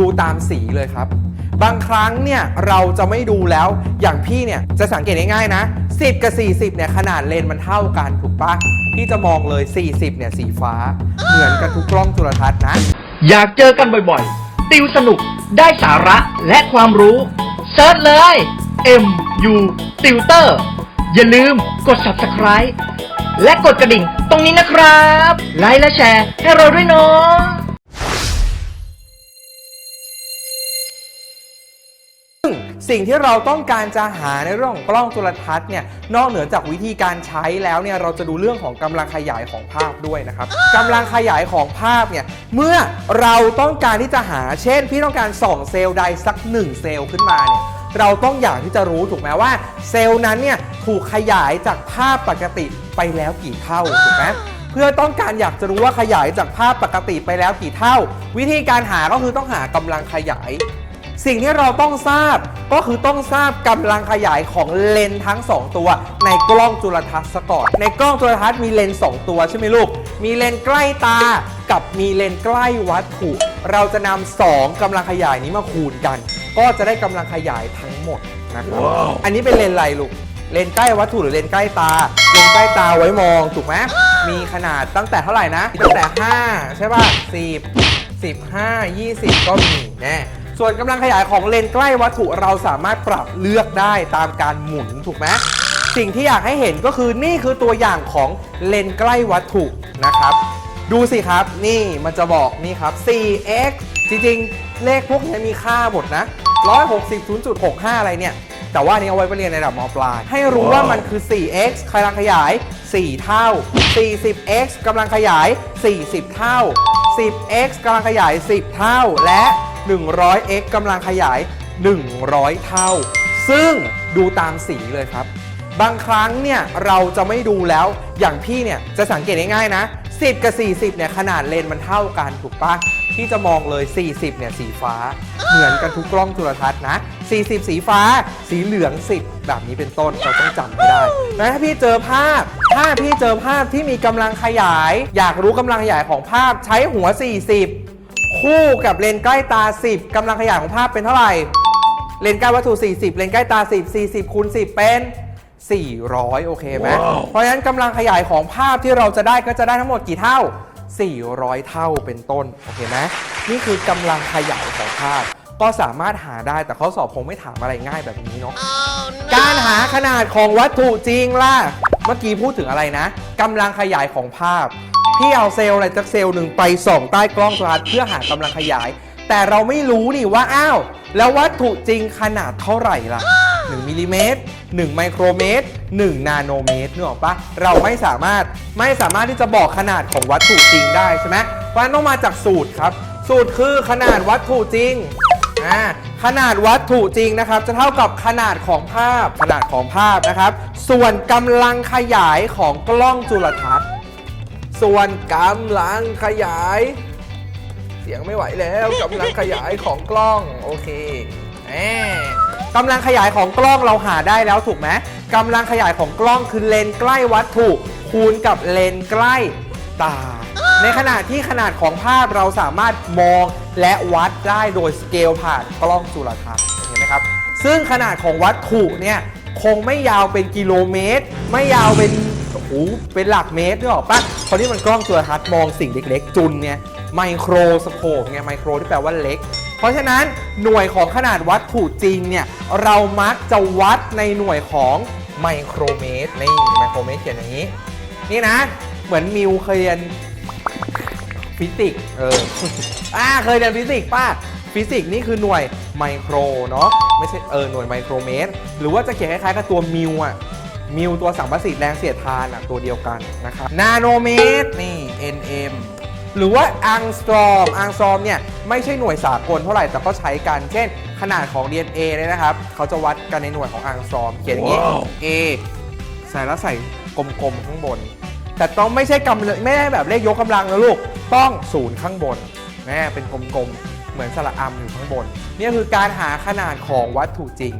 ดูตามสีเลยครับ บางครั้งเนี่ยเราจะไม่ดูแล้วอย่างพี่เนี่ยจะสังเกตง่ายๆนะ 10 กับ 40เนี่ยขนาดเลนส์มันเท่ากันถูกปะพี่จะมองเลย 40เนี่ยสีฟ้า เหมือนกันทุกกล้องจุลทรรศน์นะ อยากเจอกันบ่อยๆ ติวสนุกได้สาระและความรู้เซิร์ชเลย MU Tutor อย่าลืมกด Subscribe และกดกระดิ่งตรงนี้นะครับ ไลค์และแชร์ให้เราด้วยเนาะ สิ่งที่เราต้องการจะหาในเรื่องของกล้องจุลทรรศน์เนี่ยนอกเหนือจากวิธีการใช้แล้วเนี่ยเราจะดูเรื่องของกำลังขยายของภาพด้วยนะครับกำลังขยายของภาพเนี่ยเมื่อเราต้องการที่จะหาเช่น พี่ต้องการส่องเซลล์ใดสักหนึ่งเซลล์ขึ้นมาเนี่ยเราต้องอยากที่จะรู้ถูกไหมว่า เซลล์นั้นเนี่ยถูกขยายจากภาพปกติไปแล้วกี่เท่าถูกไหมเพื่อต้องการอยากจะรู้ว่าขยายจากภาพปกติไปแล้วกี่เท่า วิธีการหาก็คือต้องหากำลังขยาย สิ่งที่เราต้องทราบก็คือต้องทราบกำลังขยายของเลนส์ทั้ง 2 ตัว ในกล้องจุลทรรศน์ซะก่อน ในกล้องจุลทรรศน์มีเลนส์2ตัวใช่ไหมลูก มีเลนส์ใกล้ตากับมีเลนส์ใกล้วัตถุ เราจะนำสองกำลังขยายนี้มาคูณกัน ก็จะได้กำลังขยายทั้งหมดนะครับอันนี้เป็นเลนส์อะไรลูกเลนส์ใกล้วัตถุหรือเลนส์ใกล้ตา เลนส์ใกล้ตาไว้มองถูกไหมมีขนาดตั้งแต่เท่าไหร่นะ ตั้งแต่ 5 ใช่ป่ะ10 15 20 ก็มีแน่ ส่วนกำลังขยายของเลนส์ใกล้วัตถุเราสามารถปรับเลือกได้ตามการหมุนถูกไหมสิ่งที่อยากให้เห็นก็คือนี่คือตัวอย่างของเลนส์ใกล้วัตถุนะครับ ดูสิครับนี่มันจะบอกนี่ครับ 4x จริงๆ เลขพวกนี้มีค่าหมดนะ 160 0.65 อะไรเนี่ย แต่ว่านนี้เอาไว้ไปเรียนในระดับมปลาย ให้รู้ว่ามันคือ 4x กำลังขยาย 4 เท่า 40x กำลังขยาย 40 เท่า 10x กำลังขยาย 10 เท่าและ 100x กำลังขยาย 100 เท่า ซึ่งดูตามสีเลยครับ บางครั้งเนี่ยเราจะไม่ดูแล้ว อย่างพี่เนี่ยจะสังเกตง่ายๆนะ 10 กับ 40เนี่ยขนาดเลนส์มันเท่ากันถูกปะพี่จะมองเลย 40เนี่ยสีฟ้า เหมือนกันทุกกล้องจุลทรรศน์นะ 40 สีฟ้า สีเหลือง 10 แบบนี้เป็นต้นเราต้องจำให้ได้แล้ถ้าพี่เจอภาพ ถ้าพี่เจอภาพที่มีกำลังขยาย อยากรู้กำลังขยายของภาพใช้หัว 40 คู่กับเลนส์ใกล้ตา 10กำลังขยายของภาพเป็นเท่าไหร่ เลนส์ใกล้วัตถุ 40 เลนส์ใกล้ตา 10 40คูณ10 เป็น 400 โอเคไหม เพราะฉะนั้นกำลังขยายของภาพที่เราจะได้ก็จะได้ทั้งหมดกี่เท่า 400 เท่าเป็นต้น โอเคไหมนี่คือกำลังขยายของภาพ ก็สามารถหาได้แต่เขาสอบคงไม่ถามอะไรง่ายแบบนี้เนาะการหาขนาดของวัตถุจริงล่ะ เมื่อกี้พูดถึงอะไรนะกำลังขยายของภาพ พี่เอาเซลล์อะไรจากเซลล์หนึ่งไปส่องใต้กล้องโทรทัศน์เพื่อหากำลังขยาย แต่เราไม่รู้นี่ว่าอ้าวแล้ววัตถุจริงขนาดเท่าไหร่ล่ะ 1มิลลิเมตร1ไมโครเมตร 1 นาโนเมตรเนออกปะเราไม่สามารถไม่สามารถที่จะบอกขนาดของวัตถุจริงได้ใช่ไหมเพราะฉะนั้นต้องมาจากสูตรครับ สูตรคือขนาดวัตถุจริงอ่าขนาดวัตถุจริงนะครับ จะเท่ากับขนาดของภาพขนาดของภาพนะครับ ส่วนกำลังขยายของกล้องจุลทรรศน์ ส่วนกำลังขยาย เสียงไม่ไหวแล้วกำลังขยายของกล้องโอเคแหมกำลังขยายของกล้องเราหาได้แล้วถูกไหมกำลังขยายของกล้องคือเลนส์ใกล้วัตถุคูณกับเลนส์ใกล้ตา ในขณะที่ขนาดของภาพเราสามารถมองและวัดได้โดยสเกลผ่านกล้องจุลทรรศน์เห็นไหมครับ ซึ่งขนาดของวัตถุเนี่ยคงไม่ยาวเป็นกิโลเมตร ไม่ยาวเป็น โอ้เป็นหลักเมตรนึกออปะเพราะนี่มันกล้องจุลทรรศน์มองสิ่งเล็ก ๆ จุลเนี่ยไมโครสโคปไงไมโครที่แปลว่าเล็ก เพราะฉะนั้นหน่วยของขนาดวัตถุจริงเนี่ยเรามักจะวัดในหน่วยของไมโครเมตรนี่ไมโครเมตรเขียนอย่างนี้ นี่นะ เหมือนมิวเคยเรียนฟิสิกส์เอออ่าเคยเรียนฟิสิกส์ป้าฟิสิกส์นี่คือหน่วยไมโครเนาะไม่ใช่เออหน่วยไมโครเมตร หรือว่าจะเขียนคล้ายๆกับตัวมิวอะ มิวตัวสัมประสิทธิ์แรงเสียดทานอะตัวเดียวกันนะครับนาโนเมตรนี่ nm หรือว่าอังสตรอมอังสตรอมเนี่ยไม่ใช่หน่วยสากลเท่าไหร่แต่ก็ใช้กัน เช่น ขนาดของ DNA เนี่ยนะครับ เขาจะวัดกันในหน่วยของอังสตรอมเขียนอย่างนี้ A ใส่แล้วใส่กลมๆข้างบน แต่ต้องไม่ใช่กำไม่ได้แบบเลขยกกำลังนะลูก ต้องศูนย์ข้างบนแม่เป็นกลมๆ เหมือนสระอัมอยู่ข้างบน นี่คือการหาขนาดของวัตถุจริง